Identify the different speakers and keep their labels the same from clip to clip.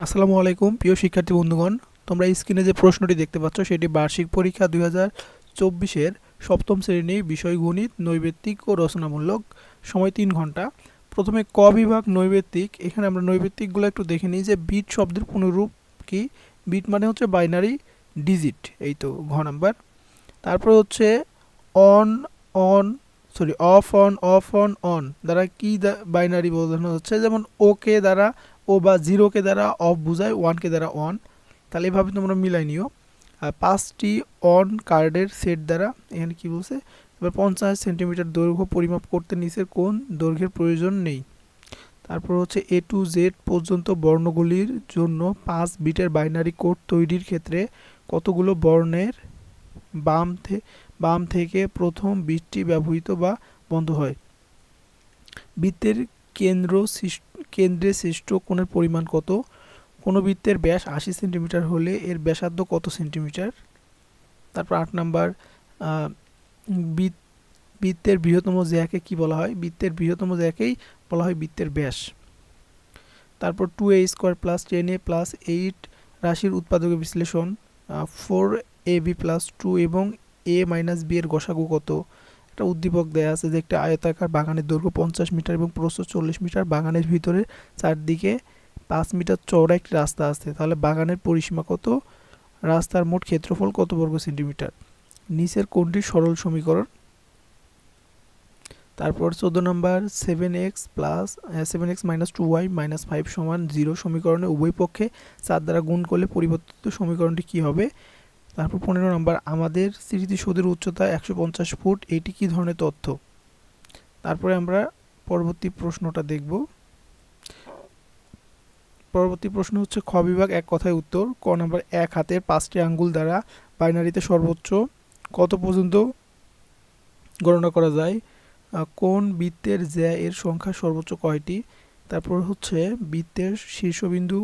Speaker 1: আসসালামু আলাইকুম, প্রিয় শিক্ষার্থী বন্ধুগণ। তোমরা স্ক্রিনে যে প্রশ্নটি দেখতে পাচ্ছ, সেটি বার্ষিক পরীক্ষা দুই হাজার চব্বিশের সপ্তম শ্রেণি বিষয় গণিত, নৈবেত্তিক ও রচনামূলক। সময় তিন ঘণ্টা। প্রথমে ক বিভাগ নৈবেত্তিক। এখানে আমরা নৈবেত্তিকগুলো একটু দেখে নিই যে বিট শব্দের পুনরূপ কি? বিট মানে হচ্ছে বাইনারি ডিজিট, এই তো ঘ নাম্বার। তারপর হচ্ছে on on, sorry, off, on off, on on দ্বারা কি বাইনারি বোঝানো হচ্ছে? যেমন ওকে দ্বারা ও বা জিরোকে দ্বারা অফ বোঝায় ওয়ানকে দ্বারা অন তাহলে এভাবে তোমরা মিলাই নিও। আর পাঁচটি অন কার্ডের সেট দ্বারা, এখানে কি বলছে? এবার পঞ্চাশ সেন্টিমিটার দৈর্ঘ্য পরিমাপ করতে নিচের কোন দৈর্ঘ্যের প্রয়োজন নেই। তারপর হচ্ছে এ টু জেড পর্যন্ত বর্ণগুলির জন্য পাঁচ বিটের বাইনারি কোড তৈরির ক্ষেত্রে কতগুলো বর্ণের বাম বাম থেকে প্রথম বিটটি ব্যবহৃত বা বন্ধ হয়। বৃত্তের কেন্দ্র সৃষ্ট কেন্দ্রে সৃষ্ট কোণের পরিমাণ কত? কোনো বৃত্তের ব্যাস আশি সেন্টিমিটার হলে এর ব্যাসার্ধ কত সেন্টিমিটার? তারপর আট নাম্বার বৃত্তের বৃহত্তম জ্যাকে কি বলা হয়? বৃত্তের বৃহত্তম জ্যাকেই বলা হয় বৃত্তের ব্যাস। তারপর two a square plus ten a plus eight রাশির উৎপাদকের বিশ্লেষণ four a b plus two এবং এ মাইনাস বি এর গসাগু কত? একটা উদ্দীপক দেয়া আছে যে একটা আয়তাকার বাগানের দৈর্ঘ্য পঞ্চাশ মিটার এবং প্রস্থ চল্লিশ মিটার। বাগানের ভিতরে চারদিকে পাঁচ মিটার চওড়া একটি রাস্তা আছে। তাহলে বাগানের পরিসীমা কত? রাস্তার মোট ক্ষেত্রফল কত বর্গ সেন্টিমিটার? নিচের কোনটি সরল সমীকরণ। তারপর চোদ্দ number seven x plus seven x minus two y minus five সমান জিরো সমীকরণে উভয় পক্ষে চার দ্বারা গুণ করলে পরিবর্তিত সমীকরণটি কী হবে? তারপর পনেরো নম্বর, আমাদের স্মৃতিসৌধের উচ্চতা একশো পঞ্চাশ ফুট, এটি কী ধরনের তথ্য? তারপরে আমরা পরবর্তী প্রশ্নটা দেখব। পরবর্তী প্রশ্ন হচ্ছে, খ বিভাগ এক কথায় উত্তর, ক নম্বর এক হাতের পাঁচটি আঙ্গুল দ্বারা বাইনারিতে সর্বোচ্চ কত পর্যন্ত গণনা করা যায়? কোন বৃত্তের জ্যা এর সংখ্যা সর্বোচ্চ কয়টি? তারপর হচ্ছে, বৃত্তের শীর্ষবিন্দু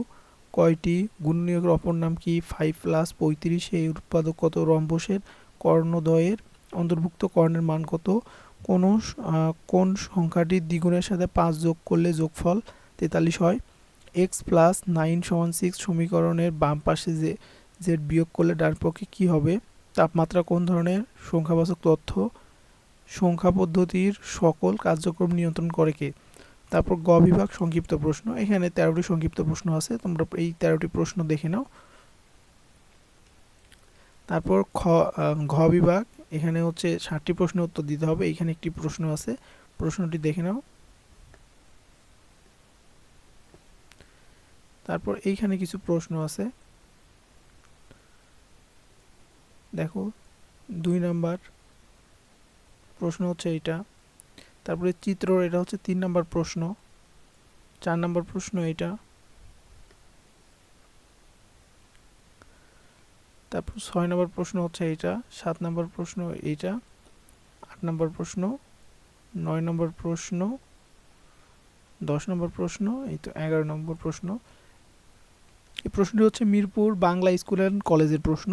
Speaker 1: কয়টি? গুণনীয়কের অপর নাম কি? ফাইভ প্লাস পঁয়ত্রিশ এই উৎপাদক কত? রম্বসের কর্ণদ্বয়ের অন্তর্ভুক্ত কর্ণের মান কত? কোন কোন সংখ্যাটি দ্বিগুণের সাথে পাঁচ যোগ করলে যোগফল তেতাল্লিশ হয়? এক্স প্লাস নাইন সমান সিক্স সমীকরণের বাম পাশে যে জেড বিয়োগ করলে ডান পক্ষে কী হবে? তাপমাত্রা কোন ধরনের? সংখ্যাবাচক তথ্য। সংখ্যা পদ্ধতির সকল কার্যক্রম নিয়ন্ত্রণ করে কে? তারপর গ বিভাগ, সংক্ষিপ্ত প্রশ্ন। এখানে তেরোটি সংক্ষিপ্ত প্রশ্ন আছে, তোমরা এই তেরোটি প্রশ্ন দেখে নাও। তারপর খ ঘ বিভাগ, এখানে হচ্ছে ষাটটি প্রশ্নের উত্তর দিতে হবে, এখানে একটি প্রশ্ন আছে। প্রশ্নটি দেখে নাও। তারপর এইখানে কিছু প্রশ্ন আছে। দেখো, দুই নাম্বার প্রশ্ন হচ্ছে এইটা। তারপরে চিত্র এটা হচ্ছে তিন নম্বর প্রশ্ন। চার নম্বর প্রশ্ন এটা। তারপর ছয় নম্বর প্রশ্ন হচ্ছে এইটা সাত নম্বর প্রশ্ন এইটা আট নম্বর প্রশ্ন, নয় নম্বর প্রশ্ন, দশ নম্বর প্রশ্ন, এই তো এগারো নম্বর প্রশ্ন। এই প্রশ্নটি হচ্ছে মিরপুর বাংলা স্কুল অ্যান্ড কলেজের প্রশ্ন।